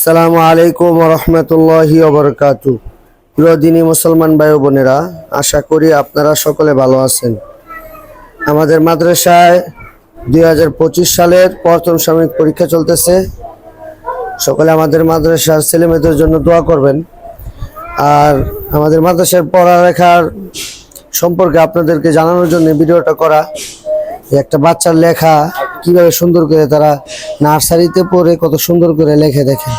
আসসালামু আলাইকুম রহমতুল্লাহি ওবরকাতু প্রিয় দিনী মুসলমান ভাই বোনেরা, আশা করি আপনারা সকলে ভালো আছেন। আমাদের মাদ্রাসায় দুই হাজার পঁচিশ সালের প্রথম সাময়িক পরীক্ষা চলতেছে। সকলে আমাদের মাদ্রাসার ছেলেমেয়েদের জন্য দোয়া করবেন। আর আমাদের মাদ্রাসার পড়ালেখার সম্পর্কে আপনাদেরকে জানানোর জন্য ভিডিওটা করা। একটা বাচ্চার লেখা কীভাবে সুন্দর করে তারা নার্সারিতে পড়ে, কত সুন্দর করে লেখে দেখেন।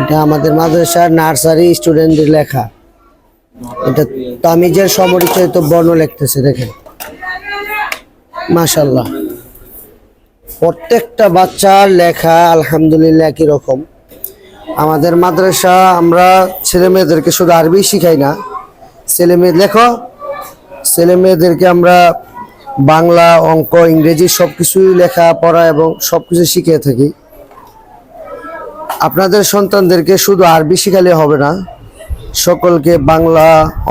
এটা আমাদের মাদ্রাসার নার্সারি স্টুডেন্টদের লেখা। এটা তামিজের সমরিচয়িত বর্ণ লিখতেছে, দেখেন। মাশাল্লাহ প্রত্যেকটা বাচ্চার লেখা আলহামদুলিল্লাহ একই রকম। আমাদের মাদ্রাসা, আমরা ছেলে মেয়েদেরকে শুধু আরবি শিখাই না। ছেলে মেয়ে, লেখো। ছেলে মেয়েদেরকে আমরা বাংলা, অঙ্ক, ইংরেজি সব কিছুই লেখা, পড়া এবং সব কিছু শিখিয়ে থাকি। আপনাদের সন্তানদেরকে শুধু আরবি শিখালে হবে না, সকলকে বাংলা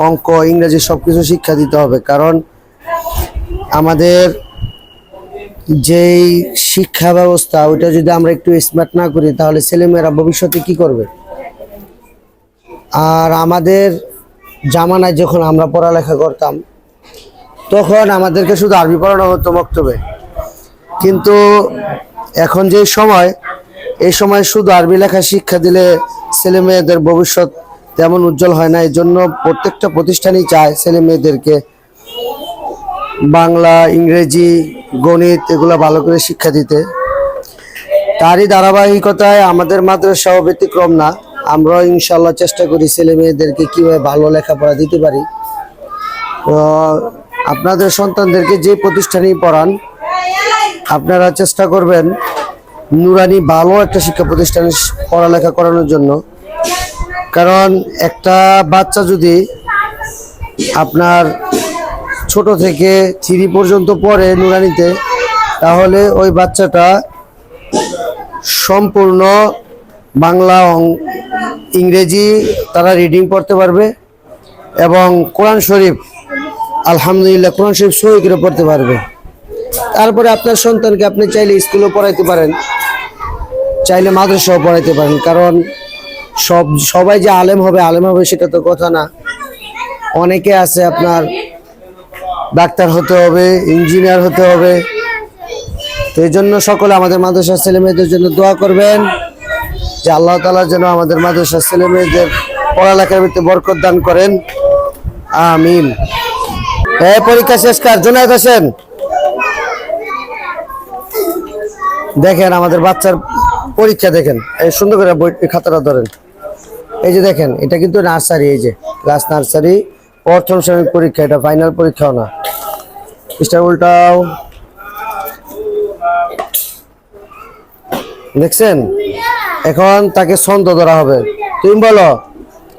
অঙ্ক, ইংরেজি সব কিছু শিক্ষা দিতে হবে। কারণ আমাদের যেই শিক্ষা ব্যবস্থা, ওইটা যদি আমরা একটু স্মার্ট না করি, তাহলে ছেলেমেয়েরা ভবিষ্যতে কি করবে? আর আমাদের জামানায় যখন আমরা পড়ালেখা করতাম, তখন আমাদেরকে শুধু আরবি পড়ানো হতো বক্তব্যে। কিন্তু এখন যে সময় এই সময় শুধু আরবি লেখা শিক্ষা দিলে ছেলে মেয়েদের ভবিষ্যৎ তেমন উজ্জ্বল হয় না। এই জন্য প্রত্যেকটা প্রতিষ্ঠানই চায় ছেলে মেয়েদেরকে বাংলা, ইংরেজি, গণিত এগুলো ভালো করে শিক্ষা দিতে। তারই ধারাবাহিকতায় আমাদের মাদ্রাসাও ব্যতিক্রম না। আমরাও ইনশাল্লাহ চেষ্টা করি ছেলে মেয়েদেরকে কীভাবে ভালো লেখাপড়া দিতে পারি। তো আপনাদের সন্তানদেরকে যে প্রতিষ্ঠানেই পড়ান, আপনারা চেষ্টা করবেন নুরানি ভালো একটা শিক্ষা প্রতিষ্ঠানে পড়ালেখা করানোর জন্য। কারণ একটা বাচ্চা যদি আপনার ছোট থেকে থ্রি পর্যন্ত পড়ে নুরানিতে, তাহলে ওই বাচ্চাটা সম্পূর্ণ বাংলা ইংরেজি তারা রিডিং পড়তে পারবে এবং কোরআন শরীফ, আলহামদুলিল্লাহ কোরআন শরীফ সই করে পড়তে পারবে। তারপরে আপনার সন্তানকে আপনি চাইলে স্কুলেও পড়াইতে পারেন। চাইলে মাদ্রাসাও পড়াইতে পারেন, কারণ সব, সবাই যে আলেম হবে আলেম হবে সেটা তো কথা না। অনেকে আছে আপনার ডাক্তার হতে হবে, ইঞ্জিনিয়ার হতে হবে। তো এই জন্য সকলে আমাদের মাদ্রাসার ছেলে মেয়েদের জন্য দোয়া করবেন, যে আল্লাহ তালা যেন আমাদের মাদ্রাসার ছেলে মেয়েদের পড়ালেখার ভিত্তি বরকত দান করেন। আমিন। এই পরীক্ষা শেষ কার, জুনায়দ হোসেন। দেখেন আমাদের বাচ্চার পরীক্ষা দেখেন এই সুন্দর করে বই খাতাটা ধরেন এই যে দেখেন এটা কিন্তু নার্সারি এই যে ক্লাস নার্সারি প্রথম শ্রেণির পরীক্ষা এটা ফাইনাল পরীক্ষাও না পৃষ্ঠা উল্টাও দেখছেন এখন তাকে ছন্দ ধরা হবে তুমি বলো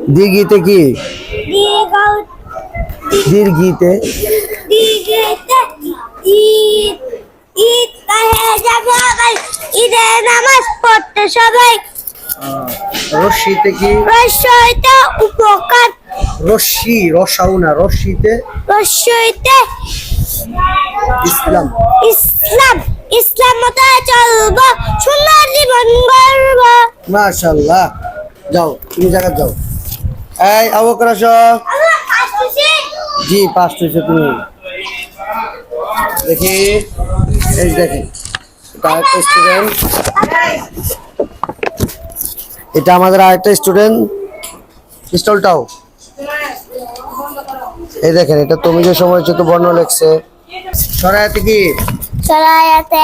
দিঘিতে কি দীর্ঘিতে দিঘিতে ঈদের নামাজ পড়তে সবাই রশ্মিতে কি? রসইতে উপকার। রশ্মি রসাও না রশ্মিতে রসইতে ইসলাম। ইসলাম। ইসলাম মতে চলব সুন্দর জীবন গর্ব মাশাল্লাহ যাও তুমি জায়গা যাও। এই আসো। জি তুমি। দেখি এই এটা আরেকটা স্টুডেন্ট এটা আমাদের আরেকটা স্টুডেন্ট পিস্তলটাও এই দেখেন এটা তুমি যে সময় তো বর্ণ লেখছে। সরাইতে কি? সরাইতে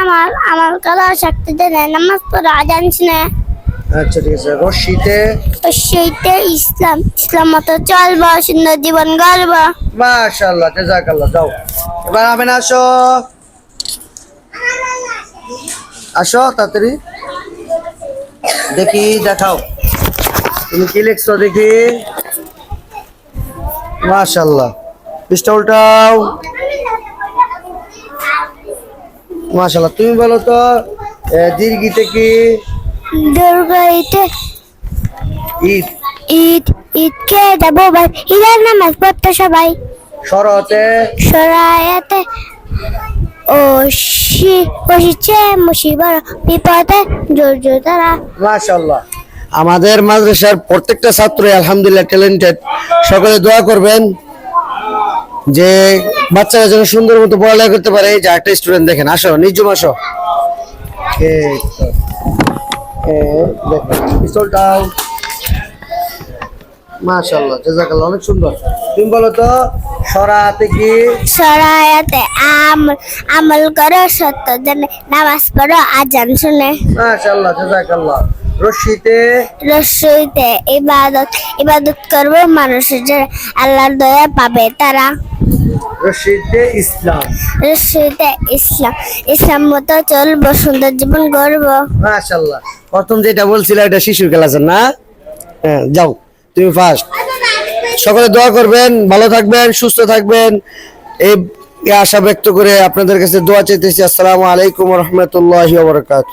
আমার আমার কলা শক্তি দেনে নামাজ পড়া জানছি না। আচ্ছা ঠিক আছে। রশিতে রসইতে ইসলাম ইসলাম মতো চলব সুন্দর জীবন গর্ব মাশাআল্লাহ জাজাকাল্লাহ যাও। এবার আমেন আসো। আসো তাড়াতাড়ি। দেখি দেখাও। তুমি কি লিখছো দেখি? মাশাল্লাহ পৃষ্ঠা উল্টাও মাশাআল্লাহ। তুমি বলো তো দীর্ঘিতে কি? দুর্গাইতে ঈদ। ঈদ ঈদ কে যাব ভাই ঈদের নামাজ পড়তে সবাই। শরতে? সরায়াতে ও শি বসিছে বিপদে জোর জোর তারা মাশাল্লাহ আমাদের মাদ্রাসার প্রত্যেকটা ছাত্রই আলহামদুলিল্লাহ ট্যালেন্টেড সকলে দোয়া করবেন যে বাচ্চারা যেন সুন্দর মতো পড়ালেখা করতে পারে। এই যে একটা স্টুডেন্ট দেখেন আসো নিজম আসো। মাশাল্লাহ জাজাকাল্লাহ অনেক সুন্দর। তুমি বলো তো সরাতে কি? সরায়াতে আমল আমল করো সত্য জেনে নামাজ পড়ো আজান শুনে। মাশাল্লাহ জাজাকাল্লাহ। রশিতে রসইতে ইবাদত ইবাদত করবে মানুষের যে আল্লাহর দয়া পাবে তারা। রশিতে ইসলাম। রসইতে ইসলাম। ইসলাম মতো চলবো সুন্দর জীবন গড়বো। মাশাল্লাহ প্রথম যেটা বলছিল এটা শিশুর ক্লাসের না? হ্যাঁ যাও তুমি ফার্স্ট সকলে দোয়া করবেন ভালো থাকবেন সুস্থ থাকবেন। এই এই আশা ব্যক্ত করে আপনাদের কাছে দোয়া চাইতেছি আসসালামু আলাইকুম রহমতুল্লাহ বরকাত